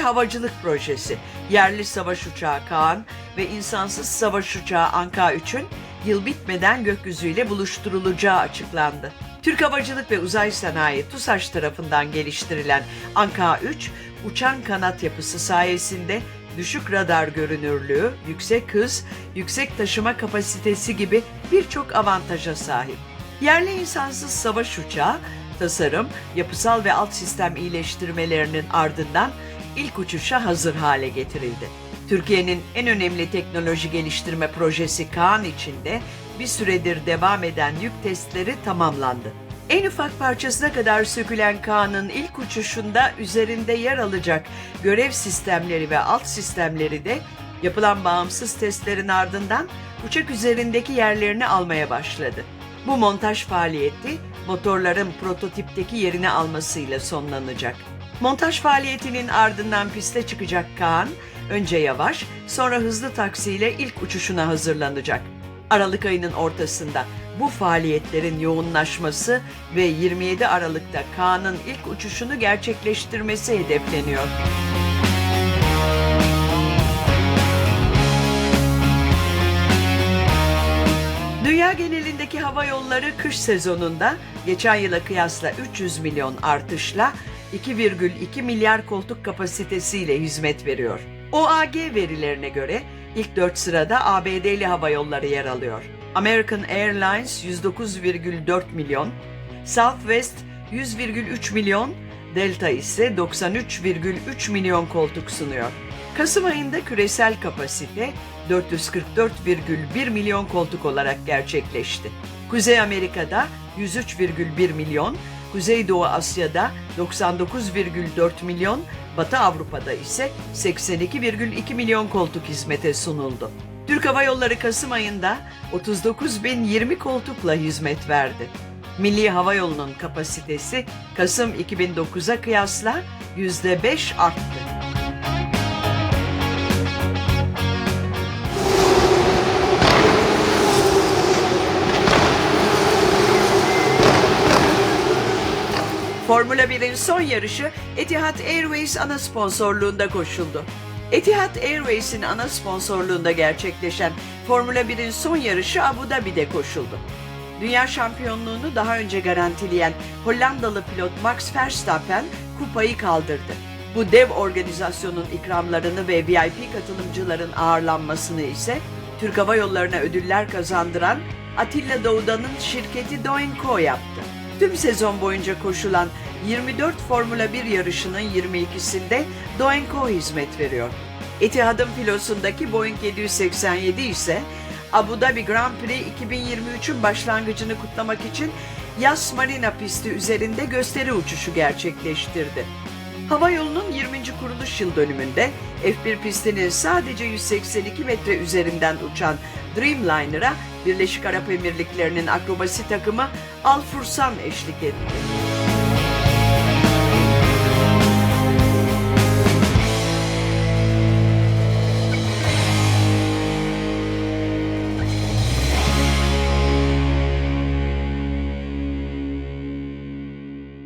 havacılık projesi, yerli savaş uçağı Kaan ve insansız savaş uçağı Anka-3'ün yıl bitmeden gökyüzüyle buluşturulacağı açıklandı. Türk Havacılık ve Uzay Sanayi TUSAŞ tarafından geliştirilen Anka-3, uçan kanat yapısı sayesinde düşük radar görünürlüğü, yüksek hız, yüksek taşıma kapasitesi gibi birçok avantaja sahip. Yerli insansız savaş uçağı, tasarım, yapısal ve alt sistem iyileştirmelerinin ardından ilk uçuşa hazır hale getirildi. Türkiye'nin en önemli teknoloji geliştirme projesi Kaan içinde bir süredir devam eden yük testleri tamamlandı. En ufak parçasına kadar sökülen Kaan'ın ilk uçuşunda üzerinde yer alacak görev sistemleri ve alt sistemleri de yapılan bağımsız testlerin ardından uçak üzerindeki yerlerini almaya başladı. Bu montaj faaliyeti motorların prototipteki yerini almasıyla sonlanacak. Montaj faaliyetinin ardından piste çıkacak Kaan, önce yavaş, sonra hızlı taksiyle ilk uçuşuna hazırlanacak. Aralık ayının ortasında bu faaliyetlerin yoğunlaşması ve 27 Aralık'ta Kaan'ın ilk uçuşunu gerçekleştirmesi hedefleniyor. Dünya genelindeki hava yolları kış sezonunda geçen yıla kıyasla 300 milyon artışla 2,2 milyar koltuk kapasitesiyle hizmet veriyor. OAG verilerine göre ilk 4 sırada ABD'li hava yolları yer alıyor. American Airlines 109,4 milyon, Southwest 100,3 milyon, Delta ise 93,3 milyon koltuk sunuyor. Kasım ayında küresel kapasite 444,1 milyon koltuk olarak gerçekleşti. Kuzey Amerika'da 103,1 milyon, Kuzeydoğu Asya'da 99,4 milyon, Batı Avrupa'da ise 82,2 milyon koltuk hizmete sunuldu. Türk Hava Yolları Kasım ayında 39.020 koltukla hizmet verdi. Milli Hava Yolu'nun kapasitesi Kasım 2009'a kıyasla %5 arttı. Formula 1'in son yarışı Etihad Airways ana sponsorluğunda koşuldu. Etihad Airways'in ana sponsorluğunda gerçekleşen Formula 1'in son yarışı Abu Dhabi'de koşuldu. Dünya şampiyonluğunu daha önce garantileyen Hollandalı pilot Max Verstappen kupayı kaldırdı. Bu dev organizasyonun ikramlarını ve VIP katılımcıların ağırlanmasını ise Türk Hava Yolları'na ödüller kazandıran Atilla Doğudan'ın şirketi Doenco yaptı. Tüm sezon boyunca koşulan 24 Formula 1 yarışının 22'sinde Doenco hizmet veriyor. Etihad'ın filosundaki Boeing 787 ise Abu Dhabi Grand Prix 2023'ün başlangıcını kutlamak için Yas Marina pisti üzerinde gösteri uçuşu gerçekleştirdi. Hava yolunun 20. kuruluş yıl dönümünde F1 pistinin sadece 182 metre üzerinden uçan Dreamliner'a Birleşik Arap Emirlikleri'nin akrobasi takımı Al Fursan eşlik etti.